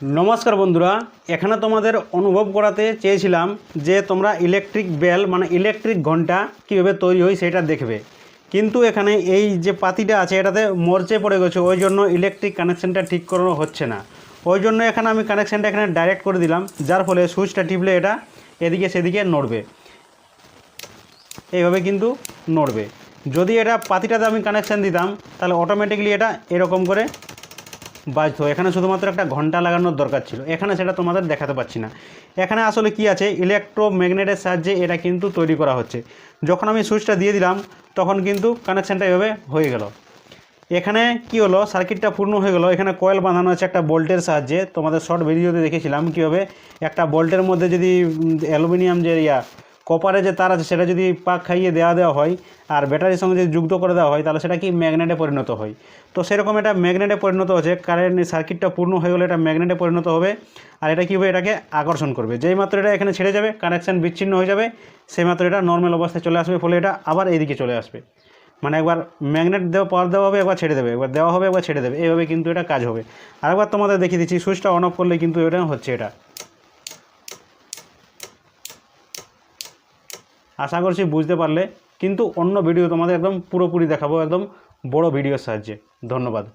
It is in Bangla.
নমস্কার বন্ধুরা, এখানে তোমাদের অনুভব করাতে চেয়েছিলাম যে তোমরা ইলেকট্রিক বেল মানে ইলেকট্রিক ঘণ্টা কীভাবে তৈরি হয় সেটা দেখবে। কিন্তু এখানে এই যে পাতিটা আছে, এটাতে মরচে পড়ে গেছে, ওই জন্য ইলেকট্রিক কানেকশানটা ঠিক করানো হচ্ছে না। ওই জন্য এখানে আমি কানেকশানটা এখানে ডাইরেক্ট করে দিলাম, যার ফলে সুইচটা টিপলে এটা এদিকে সেদিকে নড়বে। এইভাবে কিন্তু নড়বে। যদি এটা পাতিটাতে আমি কানেকশান দিতাম, তাহলে অটোমেটিকলি এটা এরকম করে বাজতো এখানে শুধুমাত্র একটা ঘণ্টা লাগানোর দরকার ছিল। এখানে সেটা তোমাদের দেখাতে পাচ্ছি না। এখানে আসলে কি আছে? ইলেকট্রোম্যাগনেটের সাহায্যে এটা কিন্তু তৈরি করা হচ্ছে। যখন আমি সুইচটা দিয়ে দিলাম, তখন কিন্তু কানেকশানটা এভাবে হয়ে গেল। এখানে কি হলো? সার্কিটটা পূর্ণ হয়ে গেল। এখানে কয়েল বাঁধানো আছে একটা বোল্টের সাহায্যে। তোমাদের শর্ট ভিডিওতে দেখেছিলাম কীভাবে একটা বোল্টের মধ্যে যদি অ্যালুমিনিয়াম যে ইয়া কপারে যে তার আছে, সেটা যদি পাক খাইয়ে দেওয়া দেওয়া হয় আর ব্যাটারির সঙ্গে যদি যুক্ত করে দেওয়া হয়, তাহলে সেটা কি ম্যাগনেটে পরিণত হয়? তো সেরকম এটা ম্যাগনেটে পরিণত হচ্ছে, কারেন্ট সার্কিটটা পূর্ণ হয়ে গেলে এটা ম্যাগনেটে পরিণত হবে আর এটা কী হবে? এটাকে আকর্ষণ করবে। যেই মাত্র এটা এখানে ছেড়ে যাবে কানেকশান বিচ্ছিন্ন হয়ে যাবে, সেই মাত্র এটা নর্মাল অবস্থায় চলে আসবে, ফলে এটা আবার এইদিকে চলে আসবে। মানে একবার ম্যাগনেট দেওয়া পাওয়ার দেওয়া হবে, একবার ছেড়ে দেবে, একবার দেওয়া হবে, একবার ছেড়ে দেবে। এইভাবে কিন্তু এটা কাজ হবে। আরেকবার তোমাদের দেখিয়ে দিচ্ছি সুইচটা অন অফ করলে কিন্তু এটা হচ্ছে এটা। আশা করছি বুঝতে পারলে। কিন্তু অন্য ভিডিও তোমাদের একদম পুরোপুরি দেখাবো, একদম বড় ভিডিওর সাহায্যে। ধন্যবাদ।